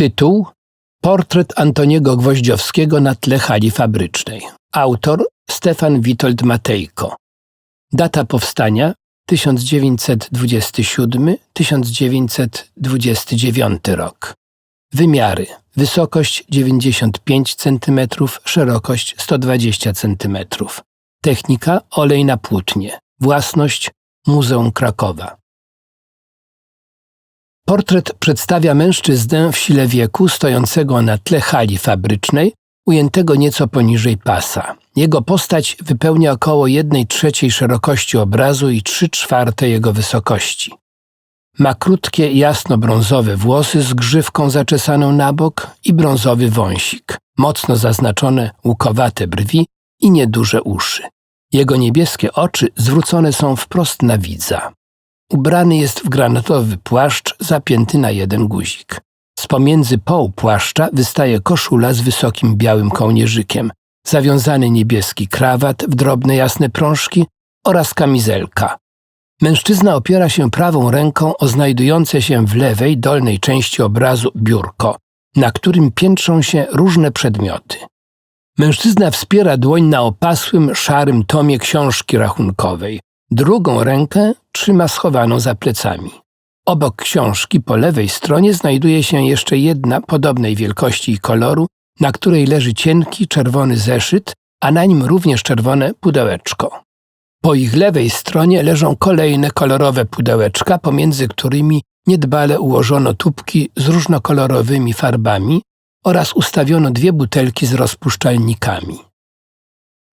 Tytuł Portret Antoniego Gwoździowskiego na tle hali fabrycznej. Autor Stefan Witold Matejko. Data powstania 1927-1929 rok. Wymiary: wysokość 95 cm, szerokość 120 cm. Technika olej na płótnie. Własność Muzeum Krakowa. Portret przedstawia mężczyznę w sile wieku stojącego na tle hali fabrycznej, ujętego nieco poniżej pasa. Jego postać wypełnia około 1 trzeciej szerokości obrazu i 3 czwarte jego wysokości. Ma krótkie, jasno-brązowe włosy z grzywką zaczesaną na bok i brązowy wąsik, mocno zaznaczone łukowate brwi i nieduże uszy. Jego niebieskie oczy zwrócone są wprost na widza. Ubrany jest w granatowy płaszcz zapięty na jeden guzik. Z pomiędzy poł płaszcza wystaje koszula z wysokim białym kołnierzykiem, zawiązany niebieski krawat w drobne jasne prążki oraz kamizelka. Mężczyzna opiera się prawą ręką o znajdujące się w lewej dolnej części obrazu biurko, na którym piętrzą się różne przedmioty. Mężczyzna wspiera dłoń na opasłym, szarym tomie książki rachunkowej. Drugą rękę trzyma schowaną za plecami. Obok książki po lewej stronie znajduje się jeszcze jedna podobnej wielkości i koloru, na której leży cienki czerwony zeszyt, a na nim również czerwone pudełeczko. Po ich lewej stronie leżą kolejne kolorowe pudełeczka, pomiędzy którymi niedbale ułożono tubki z różnokolorowymi farbami oraz ustawiono dwie butelki z rozpuszczalnikami.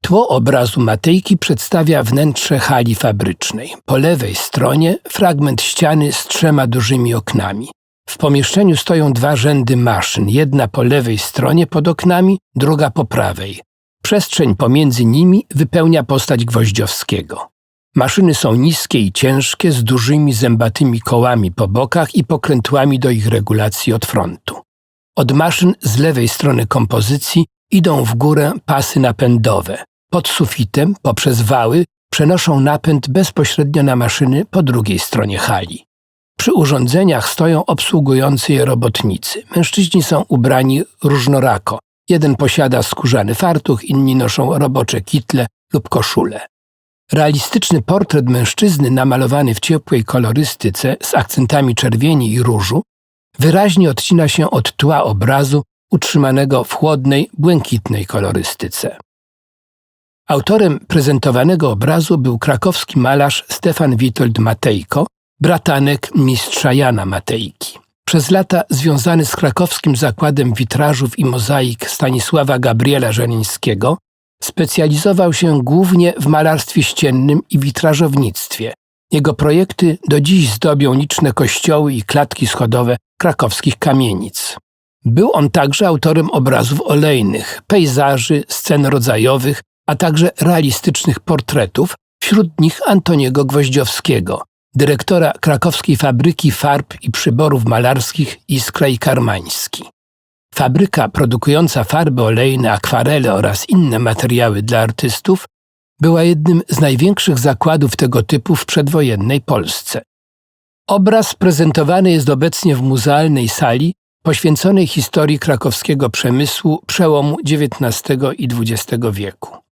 Tło obrazu Matejki przedstawia wnętrze hali fabrycznej. Po lewej stronie fragment ściany z trzema dużymi oknami. W pomieszczeniu stoją dwa rzędy maszyn, jedna po lewej stronie pod oknami, druga po prawej. Przestrzeń pomiędzy nimi wypełnia postać Gwoździowskiego. Maszyny są niskie i ciężkie, z dużymi zębatymi kołami po bokach i pokrętłami do ich regulacji od frontu. Od maszyn z lewej strony kompozycji idą w górę pasy napędowe. Pod sufitem, poprzez wały, przenoszą napęd bezpośrednio na maszyny po drugiej stronie hali. Przy urządzeniach stoją obsługujący je robotnicy. Mężczyźni są ubrani różnorako. Jeden posiada skórzany fartuch, inni noszą robocze kitle lub koszule. Realistyczny portret mężczyzny namalowany w ciepłej kolorystyce z akcentami czerwieni i różu wyraźnie odcina się od tła obrazu utrzymanego w chłodnej, błękitnej kolorystyce. Autorem prezentowanego obrazu był krakowski malarz Stefan Witold Matejko, bratanek mistrza Jana Matejki. Przez lata związany z krakowskim zakładem witrażów i mozaik Stanisława Gabriela Żenińskiego, specjalizował się głównie w malarstwie ściennym i witrażownictwie. Jego projekty do dziś zdobią liczne kościoły i klatki schodowe krakowskich kamienic. Był on także autorem obrazów olejnych, pejzaży, scen rodzajowych, a także realistycznych portretów, wśród nich Antoniego Gwoździowskiego, dyrektora krakowskiej fabryki farb i przyborów malarskich Iskra i Karmański. Fabryka produkująca farby olejne, akwarele oraz inne materiały dla artystów była jednym z największych zakładów tego typu w przedwojennej Polsce. Obraz prezentowany jest obecnie w muzealnej sali poświęconej historii krakowskiego przemysłu przełomu XIX i XX wieku.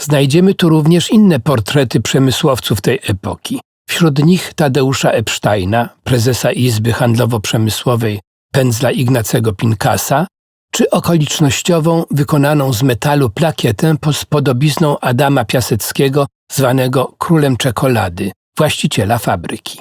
Znajdziemy tu również inne portrety przemysłowców tej epoki. Wśród nich Tadeusza Epsteina, prezesa Izby Handlowo-Przemysłowej pędzla Ignacego Pinkasa, czy okolicznościową wykonaną z metalu plakietę z podobizną Adama Piaseckiego, zwanego królem czekolady, właściciela fabryki.